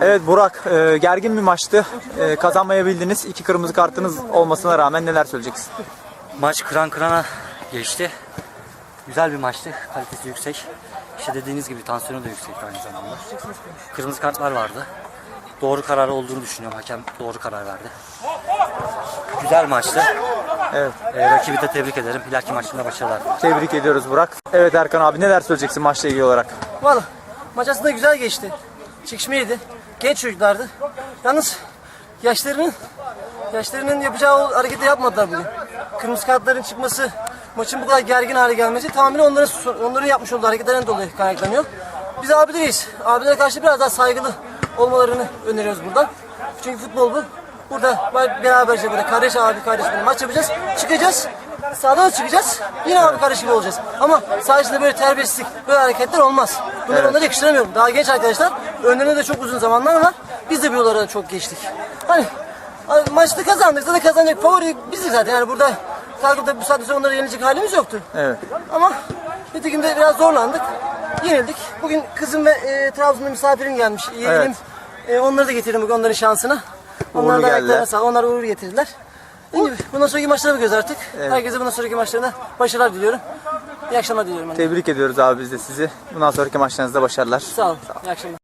Evet Burak, e, gergin bir maçtı. E, kazanmayabildiniz. İki kırmızı kartınız olmasına rağmen neler söyleyeceksin? Maç kıran kırana geçti. Güzel bir maçtı. Kalitesi yüksek. İşte dediğiniz gibi tansiyonu da yüksek aynı zamanda. Kırmızı kartlar vardı. Doğru karar olduğunu düşünüyorum. Hakem doğru karar verdi. Güzel maçtı. Evet. Ee, rakibi de tebrik ederim. İleriki maçında başarılar. Tebrik ediyoruz Burak. Evet Erkan abi neler söyleyeceksin maçla ilgili olarak? Valla maç aslında güzel geçti. Çekişmeliydi. Genç çocuklardı. Yalnız yaşlarının yaşlarının yapacağı hareketi yapmadılar bugün. Kırmızı kartların çıkması, maçın bu kadar gergin hale gelmesi tamamen onların onların yapmış olduğu hareketlerden dolayı kaynaklanıyor. Biz abileriyiz. Abilere karşı biraz daha saygılı olmalarını öneriyoruz buradan. Çünkü futbol bu. Burada beraberce böyle kardeş abi kardeş böyle maç yapacağız. Çıkacağız. Sağdan çıkacağız. Yine abi kardeş gibi olacağız. Ama içinde böyle terbiyesizlik, böyle hareketler olmaz. Bunları onlara yakıştıramıyorum. Daha genç arkadaşlar. Önlerinde de çok uzun zamanlar var. Biz de bu yollara çok geçtik. Hani maçta kazandık. Zaten kazanacak favori biziz zaten. Yani burada kalkıp da bu saatte sonra onlara yenilecek halimiz yoktu. Evet. Ama nitekim de biraz zorlandık. Yenildik. Bugün kızım ve e, Trabzon'da misafirim gelmiş. Yeğenim. Evet. E, onları da getirdim bugün onların şansına. Uğurlu Onlar da geldiler. ayaklarına sağlık. Onlar uğur getirdiler. Bundan sonraki maçlara bakıyoruz artık. Herkese bundan sonraki maçlarına başarılar diliyorum. İyi akşamlar diliyorum. Ben. Tebrik ediyoruz abi biz de sizi. Bundan sonraki maçlarınızda başarılar. Sağ olun. İyi akşamlar.